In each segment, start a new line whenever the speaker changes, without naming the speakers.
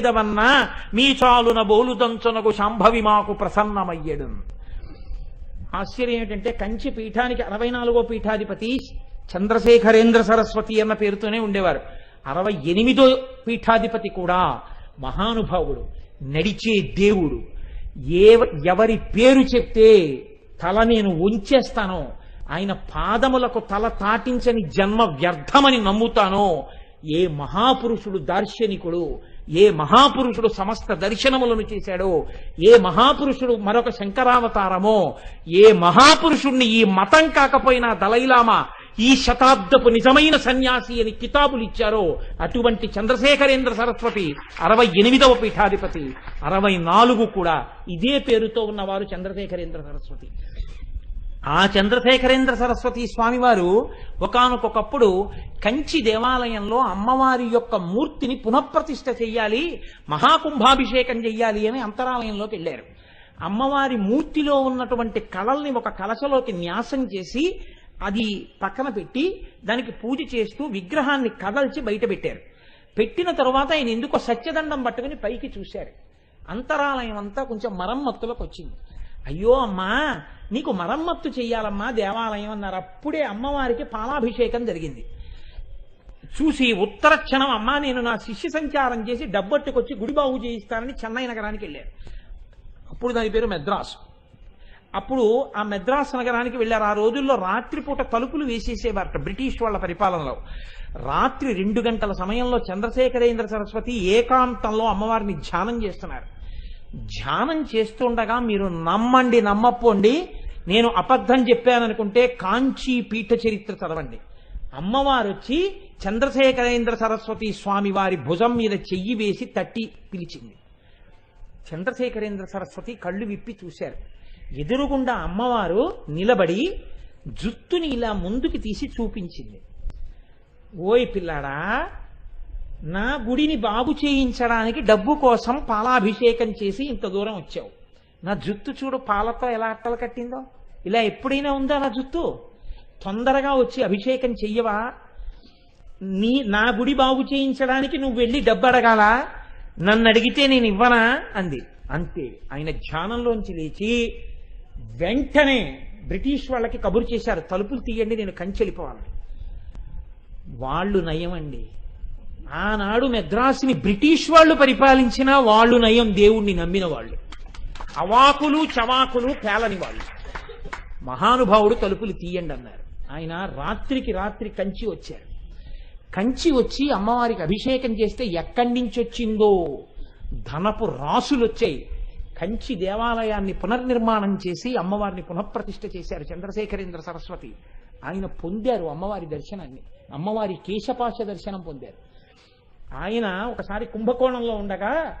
లేదవన్నా మీ చాలున బోలుదంచునకు శాంభవి మాకు ప్రసన్నమయ్యడు. ఆశ్చర్యం ఏమిటంటే కంచి పీఠానికి అరవై నాలుగో పీఠాధిపతి చంద్రశేఖరేంద్ర సరస్వతి అన్న పేరుతోనే ఉండేవారు. అరవై ఎనిమిదో పీఠాధిపతి కూడా మహానుభావుడు నడిచే దేవుడు. ఏ ఎవరి పేరు చెప్తే తల నేను ఉంచేస్తానో ఆయన పాదములకు తల తాటించని జన్మ వ్యర్థమని నమ్ముతానో ఏ మహాపురుషుడు దార్శనికుడు ఏ మహాపురుషుడు సమస్త దర్శనములను చేశాడో ఏ మహాపురుషుడు మరొక శంకరావతారమో ఏ మహాపురుషుణ్ణి ఈ మతం కాకపోయినా దలైలామా ఈ శతాబ్దపు నిజమైన సన్యాసి అని కితాబులు ఇచ్చారో అటువంటి చంద్రశేఖరేంద్ర సరస్వతి అరవై ఎనిమిదవ పీఠాధిపతి అరవై నాలుగు కూడా ఇదే పేరుతో ఉన్నవారు చంద్రశేఖరేంద్ర సరస్వతి. ఆ చంద్రశేఖరేంద్ర సరస్వతి స్వామివారు ఒకనకొకప్పుడు కంచి దేవాలయంలో అమ్మవారి యొక్క మూర్తిని పునఃప్రతిష్ఠ చెయ్యాలి మహాకుంభాభిషేకం చెయ్యాలి అని అంతరాలయంలోకి వెళ్ళారు. అమ్మవారి మూర్తిలో ఉన్నటువంటి కళల్ని ఒక కలశలోకి న్యాసం చేసి అది పక్కన పెట్టి దానికి పూజ చేస్తూ విగ్రహాన్ని కదల్చి బయట పెట్టారు. పెట్టిన తరువాత ఆయన ఎందుకో సత్యదండం పట్టుకుని పైకి చూశారు. అంతరాలయం అంతా కొంచెం మరమ్మత్తులకు వచ్చింది. అయ్యో అమ్మా నీకు మరమ్మత్తు చెయ్యాలమ్మా దేవాలయం అన్నారు. అప్పుడే అమ్మవారికి పాలాభిషేకం జరిగింది. చూసి ఉత్తర క్షణం అమ్మా నేను నా శిష్య సంచారం చేసి డబ్బట్టుకొచ్చి గుడి బాగు చేయిస్తానని చెన్నై నగరానికి వెళ్ళారు అప్పుడు దాని పేరు మెద్రాసు. అప్పుడు ఆ మెద్రాస్ నగరానికి వెళ్ళారు. ఆ రోజుల్లో రాత్రిపూట తలుపులు వేసేసేవారట బ్రిటిష్ వాళ్ళ పరిపాలనలో. రాత్రి రెండు గంటల సమయంలో చంద్రశేఖరేంద్ర సరస్వతి ఏకాంతంలో అమ్మవారిని ధ్యానం చేస్తున్నారు. ధ్యానం చేస్తుండగా మీరు నమ్మండి నమ్మపోండి నేను అబద్ధం చెప్పాననుకుంటే కాంచీ పీఠ చరిత్ర చదవండి. అమ్మవారు వచ్చి చంద్రశేఖరేంద్ర సరస్వతి స్వామి వారి భుజం మీద చెయ్యి వేసి తట్టి పిలిచింది. చంద్రశేఖరేంద్ర సరస్వతి కళ్ళు విప్పి చూశారు. ఎదురుగుండా అమ్మవారు నిలబడి జుత్తుని ఇలా ముందుకు తీసి చూపించింది. ఓయ్ పిల్లాడా నా గుడిని బాగు చేయించడానికి డబ్బు కోసం పాలాభిషేకం చేసి ఇంత దూరం వచ్చావు. నా జుత్తు చూడు పాలతో ఎలా అట్టలు కట్టిందో. ఇలా ఎప్పుడైనా ఉందా నా జుత్తు? తొందరగా వచ్చి అభిషేకం చెయ్యవా? నీ నా గుడి బాగు చేయించడానికి నువ్వు వెళ్ళి డబ్బు అడగాల? నన్ను అడిగితే నేను ఇవ్వనా? అంది. అంతే. ఆయన ధ్యానంలోంచి లేచి వెంటనే బ్రిటిష్ వాళ్ళకి కబురు చేశారు తలుపులు తీయండి నేను కంచెళ్ళిపోవాలి వాళ్ళు నయమండి. ఆనాడు మెద్రాసుని బ్రిటిష్ వాళ్ళు పరిపాలించిన వాళ్ళు నయం దేవుణ్ణి నమ్మిన వాళ్ళు. అవాకులు చవాకులు పేలని వాళ్ళు. మహానుభావుడు తలుపులు తీయండి అన్నారు. ఆయన రాత్రికి రాత్రి కంచి వచ్చారు. కంచి వచ్చి అమ్మవారికి అభిషేకం చేస్తే ఎక్కడి నుంచి వచ్చిందో? ధనపు రాసులు వచ్చాయి. కంచి దేవాలయాన్ని పునర్నిర్మాణం చేసి అమ్మవారిని పునఃప్రతిష్ఠ చేశారు చంద్రశేఖరేంద్ర సరస్వతి. ఆయన పొందారు అమ్మవారి దర్శనాన్ని. అమ్మవారి కేశపాశ దర్శనం పొందారు. ఆయన ఒకసారి కుంభకోణంలో ఉండగా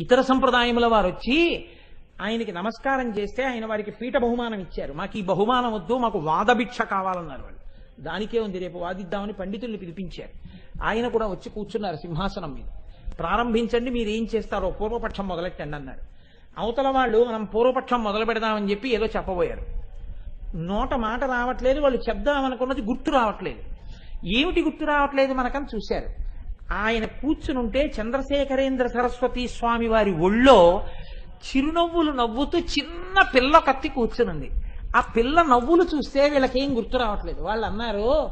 ఇతర సంప్రదాయముల వారు వచ్చి ఆయనకి నమస్కారం చేస్తే ఆయన వారికి పీఠ బహుమానం ఇచ్చారు. మాకు ఈ బహుమానం వద్దు మాకు వాదభిక్ష కావాలన్నారు వాళ్ళు. దానికే ఉంది రేపు వాదిద్దామని పండితుల్ని పిలిపించారు. ఆయన కూడా వచ్చి కూర్చున్నారు సింహాసనం మీద. ప్రారంభించండి మీరు ఏం చేస్తారో పూర్వపక్షం మొదలెట్టండి అన్నారు. అవతల వాళ్ళు మనం పూర్వపక్షం మొదలు పెడదామని చెప్పి ఏదో చెప్పబోయారు. నోట మాట రావట్లేదు వాళ్ళు చెప్దామనుకున్నది గుర్తు రావట్లేదు. ఏమిటి గుర్తు రావట్లేదు మనకని చూశారు. ఆయన కూర్చుని ఉంటే చంద్రశేఖరేంద్ర సరస్వతి స్వామి వారి ఒళ్ళో చిరునవ్వులు నవ్వుతూ చిన్న పిల్ల కత్తి కూర్చునుంది. ఆ పిల్ల నవ్వులు చూస్తే వీళ్ళకేం గుర్తు రావట్లేదు. వాళ్ళు అన్నారు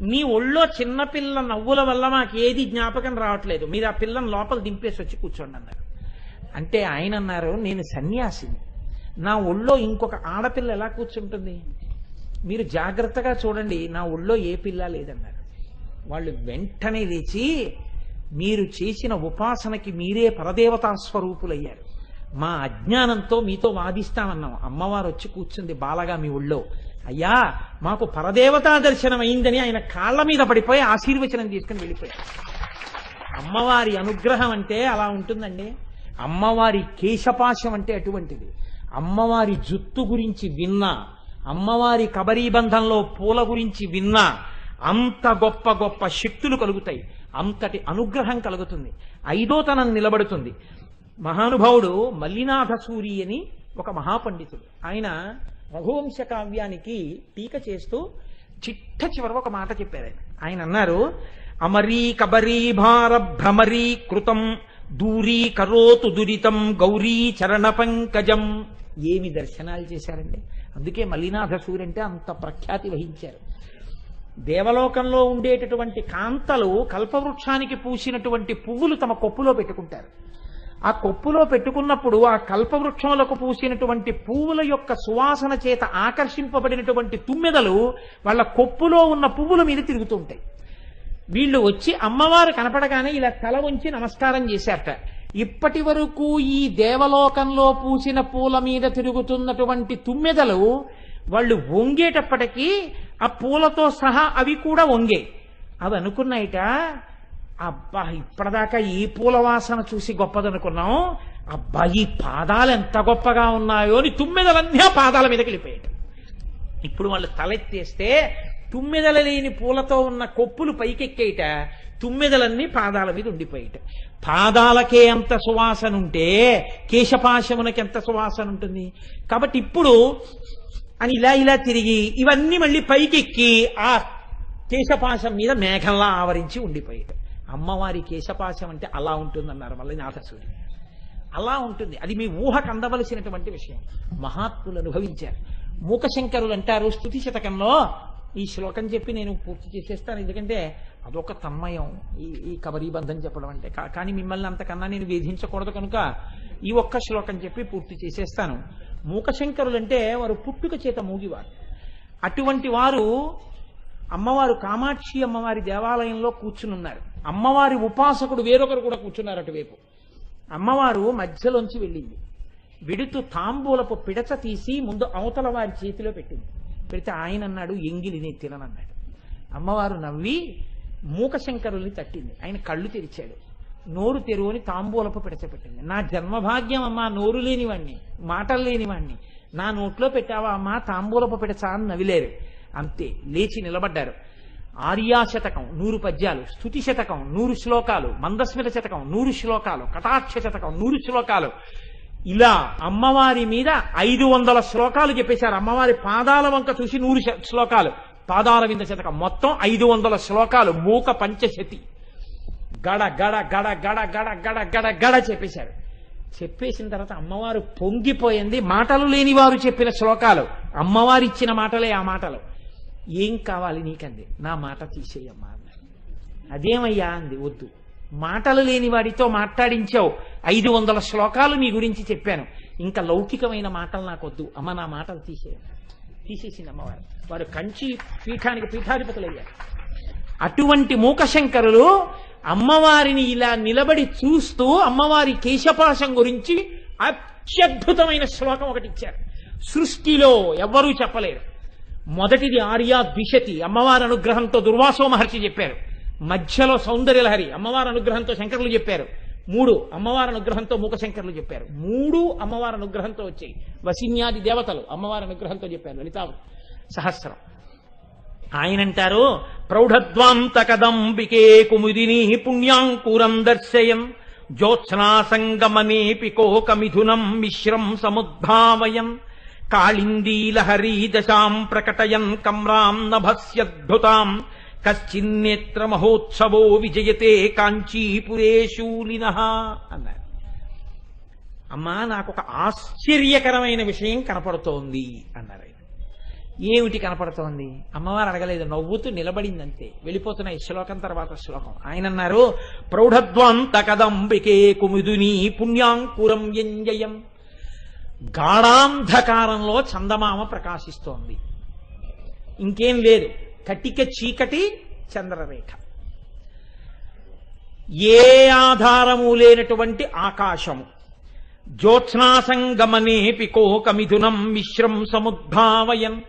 మీ ఒళ్ళో చిన్నపిల్ల నవ్వుల వల్ల మాకు ఏది జ్ఞాపకం రావట్లేదు. మీరు ఆ పిల్లని లోపల దింపేసి వచ్చి కూర్చోండి అన్నారు. అంటే ఆయన అన్నారు నేను సన్యాసిని. నా ఒళ్ళో ఇంకొక ఆడపిల్ల ఎలా కూర్చుంటుంది? మీరు జాగ్రత్తగా చూడండి నా ఒళ్ళో ఏ పిల్ల లేదన్నారు. వాళ్ళు వెంటనే లేచి మీరు చేసిన ఉపాసనకి మీరే పరదేవతా స్వరూపులయ్యారు. మా అజ్ఞానంతో మీతో వాదిస్తామన్నాం అమ్మవారు వచ్చి కూర్చుంది బాలగా మీ ఊళ్ళో. అయ్యా మాకు పరదేవతా దర్శనం అయిందని ఆయన కాళ్ళ మీద పడిపోయి ఆశీర్వచనం తీసుకుని వెళ్ళిపోయారు. అమ్మవారి అనుగ్రహం అంటే అలా ఉంటుందండి. అమ్మవారి కేశపాశం అంటే అటువంటిది. అమ్మవారి జుత్తు గురించి విన్నా అమ్మవారి కబరీబంధంలో పూల గురించి విన్నా అంత గొప్ప గొప్ప శక్తులు కలుగుతాయి. అంతటి అనుగ్రహం కలుగుతుంది. ఐదోతనం నిలబడుతుంది. మహానుభావుడు మల్లినాథ సూరి అని ఒక మహాపండితుడు. ఆయన రఘువంశ కావ్యానికి టీక చేస్తూ చిట్ట చివర ఒక మాట చెప్పారు ఆయన. ఆయన అన్నారు అమరీ కబరీ భార భ్రమరీ కృతం దూరీ కరోతు దురితం గౌరీ చరణ పంకజం. ఏమి దర్శనాలు చేశారండి? అందుకే మల్లినాథ సూర్య అంటే అంత ప్రఖ్యాతి వహించారు. దేవలోకంలో ఉండేటటువంటి కాంతలు కల్పవృక్షానికి పూసినటువంటి పువ్వులు తమ కొప్పులో పెట్టుకుంటారు. ఆ కొప్పులో పెట్టుకున్నప్పుడు ఆ కల్పవృక్షములకు పూసినటువంటి పువ్వుల యొక్క సువాసన చేత ఆకర్షింపబడినటువంటి తుమ్మెదలు వాళ్ళ కొప్పులో ఉన్న పువ్వుల మీద తిరుగుతూ ఉంటాయి. వీళ్ళు వచ్చి అమ్మవారు కనపడగానే ఇలా తల ఉంచి నమస్కారం చేశారట. ఇప్పటి వరకు ఈ దేవలోకంలో పూసిన పూల మీద తిరుగుతున్నటువంటి తుమ్మెదలు వాళ్ళు వంగేటప్పటికీ ఆ పూలతో సహా అవి కూడా వంగే. అవి అనుకున్నాయిట అబ్బా ఇప్పటిదాకా ఈ పూల వాసన చూసి గొప్పదనుకున్నాం. అబ్బా ఈ పాదాలు ఎంత గొప్పగా ఉన్నాయో అని తుమ్మెదలన్నీ ఆ పాదాల మీదకి వెళ్ళిపోయాయి ఇప్పుడు వాళ్ళు తలెత్తేస్తే తుమ్మెదల లేని పూలతో ఉన్న కొప్పులు పైకెక్కేయట. తుమ్మెదలన్నీ పాదాల మీద ఉండిపోయేట. పాదాలకే ఎంత సువాసన ఉంటే కేశపాశమునకి ఎంత సువాసన ఉంటుంది? కాబట్టి ఇప్పుడు అని ఇలా ఇలా తిరిగి ఇవన్నీ మళ్ళీ పైకెక్కి ఆ కేశపాశం మీద మేఘంలా ఆవరించి ఉండిపోయాడు అమ్మవారి కేశపాశం అంటే అలా ఉంటుందన్నారు మళ్ళీ నాథసూరి అలా ఉంటుంది. అది మీ ఊహకు అందవలసినటువంటి విషయం. మహాత్ములు అనుభవించారు. మూకశంకరులు అంటారు స్థుతి శతకంలో ఈ శ్లోకం చెప్పి నేను పూర్తి చేసేస్తాను. ఎందుకంటే అదొక తన్మయం. ఈ ఈ కబరీబంధం చెప్పడం అంటే. కా- కానీ మిమ్మల్ని అంతకన్నా నేను వేధించకూడదు కనుక ఈ ఒక్క శ్లోకం చెప్పి పూర్తి చేసేస్తాను. మూకశంకరులు అంటే వారు పుట్టుక చేత మూగివారు. అటువంటి వారు అమ్మవారు కామాక్షి అమ్మవారి దేవాలయంలో కూర్చుని ఉన్నారు అమ్మవారి ఉపాసకుడు వేరొకరు కూడా కూర్చున్నారు అటువైపు. అమ్మవారు మధ్యలోంచి వెళ్ళింది. విడుతూ తాంబూలపు పిడచ తీసి ముందు అవతల వారి చేతిలో పెట్టింది. పెడితే ఆయన అన్నాడు ఎంగిలి నేను తిననన్నాడు. అమ్మవారు నవ్వి మూకశంకరుల్ని తట్టింది. ఆయన కళ్ళు తెరిచాడు. నోరు తెరువని తాంబూలపు పిడచ పెట్టింది. నా జన్మభాగ్యం అమ్మా నోరు లేనివాణ్ణి మాటలు లేనివాణ్ణి. నా నోట్లో పెట్టావా అమ్మా తాంబూలపు పిడచ అని నవిలేరు అంతే లేచి నిలబడ్డారు. ఆర్యా శతకం నూరు పద్యాలు స్థుతి శతకం నూరు శ్లోకాలు మందస్మిత శతకం నూరు శ్లోకాలు కటాక్ష శతకం నూరు శ్లోకాలు. ఇలా అమ్మవారి మీద ఐదు వందల శ్లోకాలు చెప్పేశారు. అమ్మవారి పాదాల వంక చూసి నూరు శ్లోకాలు. పాదాల వింద శతకం మొత్తం ఐదు వందల శ్లోకాలు మూక పంచశతి. గడ గడ గడ గడ గడ గడ గడ గడ చెప్పేశారు. చెప్పేసిన తర్వాత అమ్మవారు పొంగిపోయింది. మాటలు లేని వారు చెప్పిన శ్లోకాలు. అమ్మవారు ఇచ్చిన మాటలే ఆ మాటలు. ఏం కావాలి నీకంది నా మాట తీసేయమ్మా అన్నారు. అదేమయ్యా అంది వద్దు. మాటలు లేని వాడితో మాట్లాడించావు. ఐదు వందల శ్లోకాలు నీ గురించి చెప్పాను. ఇంకా లౌకికమైన మాటలు నాకు వద్దు. అమ్మ నా మాటలు తీసేయ తీసేసింది అమ్మవారు. వారు కంచి పీఠానికి పీఠాధిపతులు అయ్యారు అటువంటి మూకశంకరులు అమ్మవారిని ఇలా నిలబడి చూస్తూ అమ్మవారి కేశపాశం గురించి అత్యద్భుతమైన శ్లోకం ఒకటి ఇచ్చారు. సృష్టిలో ఎవ్వరూ చెప్పలేరు. మొదటిది ఆర్యా ద్విషతి అమ్మవారి అనుగ్రహంతో దుర్వాసో మహర్షి చెప్పారు. మధ్యలో సౌందర్యలహరి అమ్మవారి అనుగ్రహంతో శంకరులు చెప్పారు. మూడు అమ్మవారి అనుగ్రహంతో మూకశంకరులు చెప్పారు. మూడు అమ్మవారి అనుగ్రహంతో వచ్చాయి. వసిన్యాది దేవతలు అమ్మవారి అనుగ్రహంతో చెప్పారు. లలితా సహస్రం. ఆయనంటారు ప్రౌఢద్వాంత కదంబికే కుముదిని పుణ్యాంకురం దర్శయన్ జ్యోత్స్నా సంగమనేపి కోకమిథునం మిశ్రం సముద్భావయన్ కాళిందీలహరీ దశాం ప్రకటయన్ కమ్రాం నభస్యద్భుతాం కశ్చిన్నేత్ర మహోత్సవో విజయతే కాంచీపురే శూలిన అన్నారు. అమ్మా నాకు ఒక ఆశ్చర్యకరమైన విషయం కనపడుతోంది అన్నారు ఆయన. ఏమిటి కనపడుతోంది? అమ్మవారు అడగలేదు నవ్వుతూ నిలబడిందంతే. వెళ్ళిపోతున్నాయి శ్లోకం తర్వాత శ్లోకం. ఆయన అన్నారు ప్రౌఢద్వాంత కదంబికే కుముదుని పుణ్యాంకురం ఎంజయం. గాఢాంధకారంలో చందమామ ప్రకాశిస్తోంది. ఇంకేం లేదు కటిక చీకటి చంద్రరేఖ. ఏ ఆధారము లేనటువంటి ఆకాశము. జ్యోత్స్నాసంగమనేపి కోకమిథునం మిశ్రం సముద్భావయన్.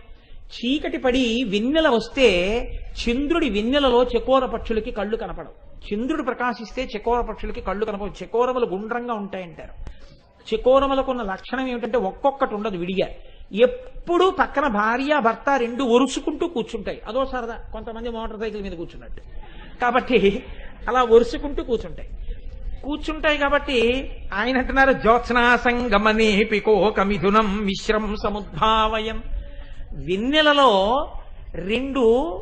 చీకటి పడి వెన్నెల వస్తే చంద్రుడి వెన్నెలలో చకోర పక్షులకి కళ్ళు కనపడవు. చంద్రుడు ప్రకాశిస్తే చకోర పక్షులకి కళ్ళు కనపడవు. చకోరములు గుండ్రంగా ఉంటాయంటారు. చకోరములకు ఉన్న లక్షణం ఏమిటంటే ఒక్కొక్కటి ఉండదు విడిగా. ఎప్పుడు పక్కన భార్య భర్త రెండు ఒరుసుకుంటూ కూర్చుంటాయి. అదో సరదా. కొంతమంది మోటార్ సైకిల్ మీద కూర్చున్నట్టు. కాబట్టి అలా ఒరుసుకుంటూ కూర్చుంటాయి. కూర్చుంటాయి కాబట్టి ఆయన అంటున్నారు జ్యోత్స్నా సంగమనే పికోకమిథునం మిశ్రం సముద్భావయం. వెన్నెలలో రెండు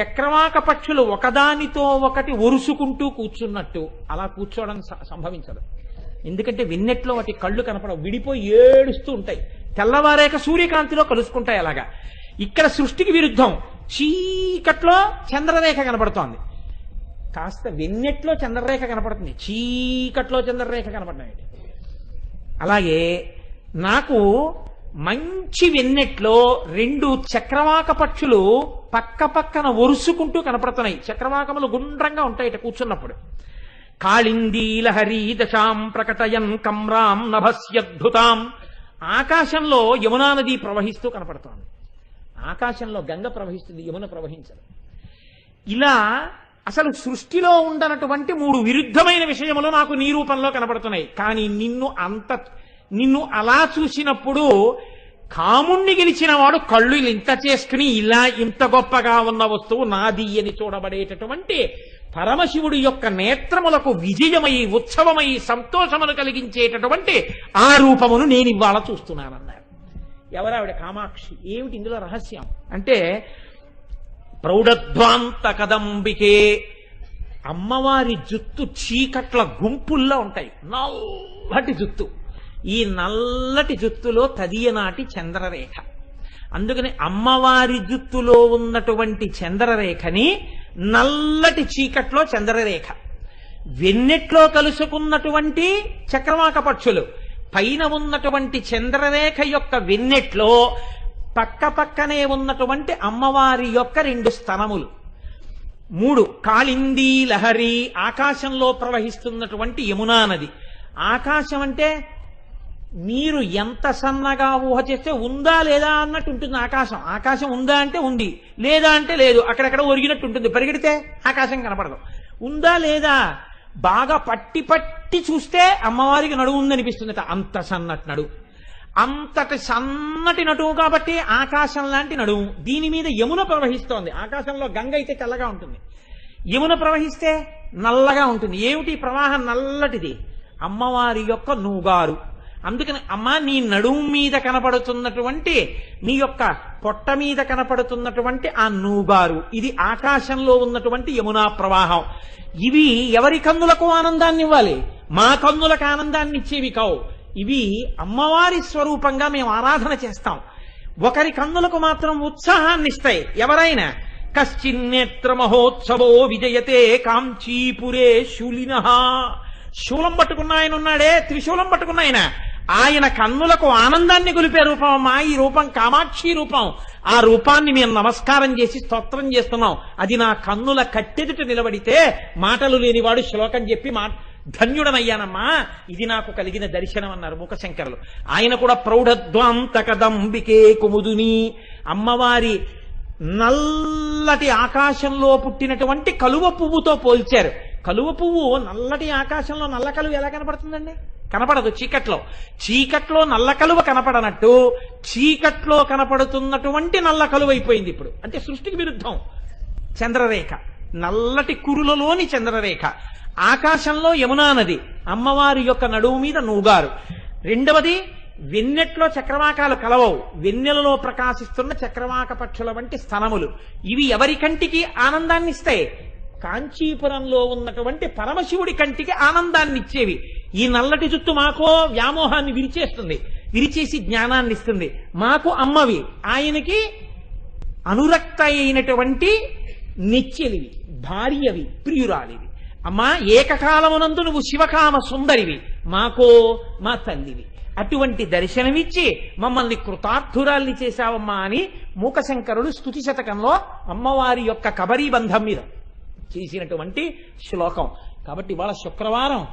చక్రవాక పక్షులు ఒకదానితో ఒకటి ఒరుసుకుంటూ కూర్చున్నట్టు. అలా కూర్చోవడం స- సంభవించదు. ఎందుకంటే వెన్నెట్లో వాటి కళ్ళు కనపడవు. విడిపోయి ఏడుస్తూ ఉంటాయి. తెల్లవారేక సూర్యకాంతిలో కలుసుకుంటాయి అలాగా. ఇక్కడ సృష్టికి విరుద్ధం. చీకట్లో చంద్రరేఖ కనపడుతోంది. కాస్త వెన్నెట్లో చంద్రరేఖ కనపడుతుంది. చీకట్లో చంద్రరేఖ కనపడినాయి అలాగే నాకు మంచి వెన్నెట్లో రెండు చక్రవాక పక్షులు పక్క పక్కన ఒరుసుకుంటూ కనపడుతున్నాయి. చక్రవాకములు గుండ్రంగా ఉంటాయి ఇట కూర్చున్నప్పుడు. కాళిందీలహరీ దశాం ప్రకటయన్ కమ్రాం నభస్యద్భుతాం ఆకాశంలో యమునా నది ప్రవహిస్తూ కనపడుతోంది. ఆకాశంలో గంగ ప్రవహిస్తుంది యమున ప్రవహించదు. ఇలా అసలు సృష్టిలో ఉండనటువంటి మూడు విరుద్ధమైన విషయములు నాకు నీ రూపంలో కనపడుతున్నాయి. కానీ నిన్ను అంత నిన్ను అలా చూసినప్పుడు కాముణ్ణి గెలిచిన వాడు కళ్ళు ఇంత చేసుకుని ఇలా ఇంత గొప్పగా ఉన్న వస్తువు నాది అని చూడబడేటటువంటి పరమశివుడి యొక్క నేత్రములకు విజయమై ఉత్సవమై సంతోషమును కలిగించేటటువంటి ఆ రూపమును నేను ఇవాళ చూస్తున్నానన్నారు. ఎవరావిడ కామాక్షి? ఏమిటి ఇందులో రహస్యం? అంటే ప్రౌఢధ్వాంత కదంబికే అమ్మవారి జుత్తు చీకట్ల గుంపుల్లో ఉంటాయి. నల్లటి జుత్తు. ఈ నల్లటి జుత్తులో తదియనాటి చంద్రరేఖ. అందుకని అమ్మవారి జుత్తులో ఉన్నటువంటి చంద్రరేఖని నల్లటి చీకట్లో చంద్రరేఖ. వెన్నెట్లో కలుసుకున్నటువంటి చక్రవాక పక్షులు పైన ఉన్నటువంటి చంద్రరేఖ యొక్క వెన్నెట్లో పక్క పక్కనే ఉన్నటువంటి అమ్మవారి యొక్క రెండు స్థనములు. మూడు కాళిందీ లహరి ఆకాశంలో ప్రవహిస్తున్నటువంటి యమునా నది. ఆకాశం అంటే మీరు ఎంత సన్నగా ఊహ చేస్తే ఉందా లేదా అన్నట్టు ఉంటుంది ఆకాశం. ఆకాశం ఉందా అంటే ఉంది. లేదా అంటే లేదు. అక్కడక్కడ ఒరిగినట్టు ఉంటుంది. పరిగెడితే ఆకాశం కనపడదు. ఉందా లేదా? బాగా పట్టి పట్టి చూస్తే అమ్మవారికి నడువు ఉందనిపిస్తుందట. అంత సన్నటి నడువు. అంతటి సన్నటి నడువు కాబట్టి ఆకాశం లాంటి నడువు. దీని మీద యమున ప్రవహిస్తోంది. ఆకాశంలో గంగ అయితే తెల్లగా ఉంటుంది. యమున ప్రవహిస్తే నల్లగా ఉంటుంది. ఏమిటి? ప్రవాహం నల్లటిది. అమ్మవారి యొక్క నూగారు. అందుకని అమ్మ నీ నడుము మీద కనపడుతున్నటువంటి నీ యొక్క పొట్ట మీద కనపడుతున్నటువంటి ఆ నూబారు ఇది ఆకాశంలో ఉన్నటువంటి యమునా ప్రవాహం. ఇవి ఎవరి కన్నులకు ఆనందాన్ని ఇవ్వాలి మా కన్నులకు ఆనందాన్ని ఇచ్చేవి కావు. ఇవి అమ్మవారి స్వరూపంగా మేము ఆరాధన చేస్తాం. ఒకరి కన్నులకు మాత్రం ఉత్సాహాన్ని ఇస్తాయి ఎవరైనా కశ్చిన్నేత్ర మహోత్సవో విజయతే కాంచీపురే శూలిన. శూలం పట్టుకున్న ఆయన ఉన్నాడే త్రిశూలం పట్టుకున్న ఆయన. ఆయన కన్నులకు ఆనందాన్ని గొలిపే రూపం అమ్మా. ఈ రూపం కామాక్షి రూపం. ఆ రూపాన్ని మేము నమస్కారం చేసి స్తోత్రం చేస్తున్నాం. అది నా కన్నుల కట్టెదుట నిలబడితే మాటలు లేనివాడు శ్లోకం చెప్పి మా ధన్యుడనయ్యానమ్మా. ఇది నాకు కలిగిన దర్శనం అన్నారు ముఖశంకరులు. ఆయన కూడా ప్రౌఢధ్వాంత కదంబికే కుముదుని. అమ్మవారి నల్లటి ఆకాశంలో పుట్టినటువంటి కలువ పువ్వుతో పోల్చారు. కలువ పువ్వు నల్లటి ఆకాశంలో నల్ల కలువ ఎలా కనపడుతుందండి? కనపడదు చీకట్లో. చీకట్లో నల్ల కలువ కనపడనట్టు చీకట్లో కనపడుతున్నటువంటి నల్ల కలువ అయిపోయింది ఇప్పుడు. అంటే సృష్టికి విరుద్ధం. చంద్రరేఖ. నల్లటి కురులలోని చంద్రరేఖ. ఆకాశంలో యమునా నది. అమ్మవారి యొక్క నడువు మీద నూగారు. రెండవది వెన్నెట్లో చక్రవాకాలు కలవవు. వెన్నెలలో ప్రకాశిస్తున్న చక్రవాక పక్షుల వంటి స్థనములు. ఇవి ఎవరి కంటికి ఆనందాన్ని ఇస్తాయి కాంచీపురంలో ఉన్నటువంటి పరమశివుడి కంటికి ఆనందాన్ని ఇచ్చేవి ఈ నల్లటి జుట్టు మాకో వ్యామోహాన్ని విరిచేస్తుంది విరిచేసి జ్ఞానాన్ని ఇస్తుంది మాకు అమ్మవి. ఆయనకి అనురక్త అయినటువంటి నెచ్చెలివి భార్యవి ప్రియురాలివి. అమ్మా ఏకకాలమునందు నువ్వు శివకామ సుందరివి. మాకో మా తల్లివి. అటువంటి దర్శనమిచ్చి మమ్మల్ని కృతార్థురాల్ని చేశావమ్మా అని మూకశంకరుడు స్తుతి శతకంలో అమ్మవారి యొక్క కబరీ బంధం మీద చేసినటువంటి శ్లోకం. కాబట్టి ఇవాళ శుక్రవారం.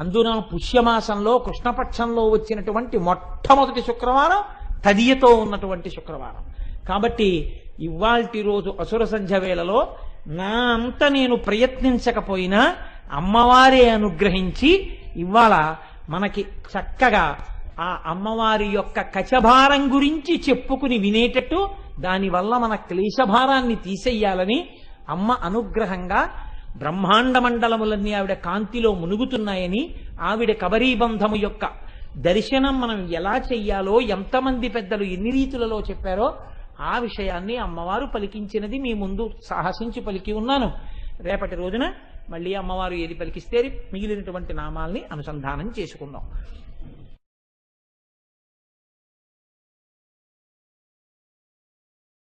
అందున పుష్యమాసంలో కృష్ణపక్షంలో వచ్చినటువంటి మొట్టమొదటి శుక్రవారం తదియతో ఉన్నటువంటి శుక్రవారం. కాబట్టి ఇవాల్టి రోజు అసుర సంధ్య వేళలో నా అంత నేను ప్రయత్నించకపోయినా అమ్మవారే అనుగ్రహించి ఇవాళ మనకి చక్కగా ఆ అమ్మవారి యొక్క కచభారం గురించి చెప్పుకుని వినేటట్టు దానివల్ల మన క్లేశభారాన్ని తీసేయాలని అమ్మ అనుగ్రహంగా బ్రహ్మాండ మండలములన్నీ ఆవిడ కాంతిలో మునుగుతున్నాయని ఆవిడ కబరీబంధము యొక్క దర్శనం మనం ఎలా చెయ్యాలో ఎంతమంది పెద్దలు ఎన్ని రీతులలో చెప్పారో ఆ విషయాన్ని అమ్మవారు పలికించినది మీ ముందు సాహసించి పలికి ఉన్నాను. రేపటి రోజున మళ్ళీ అమ్మవారు ఏది పలికిస్తే మిగిలినటువంటి నామాల్ని అనుసంధానం చేసుకుందాం.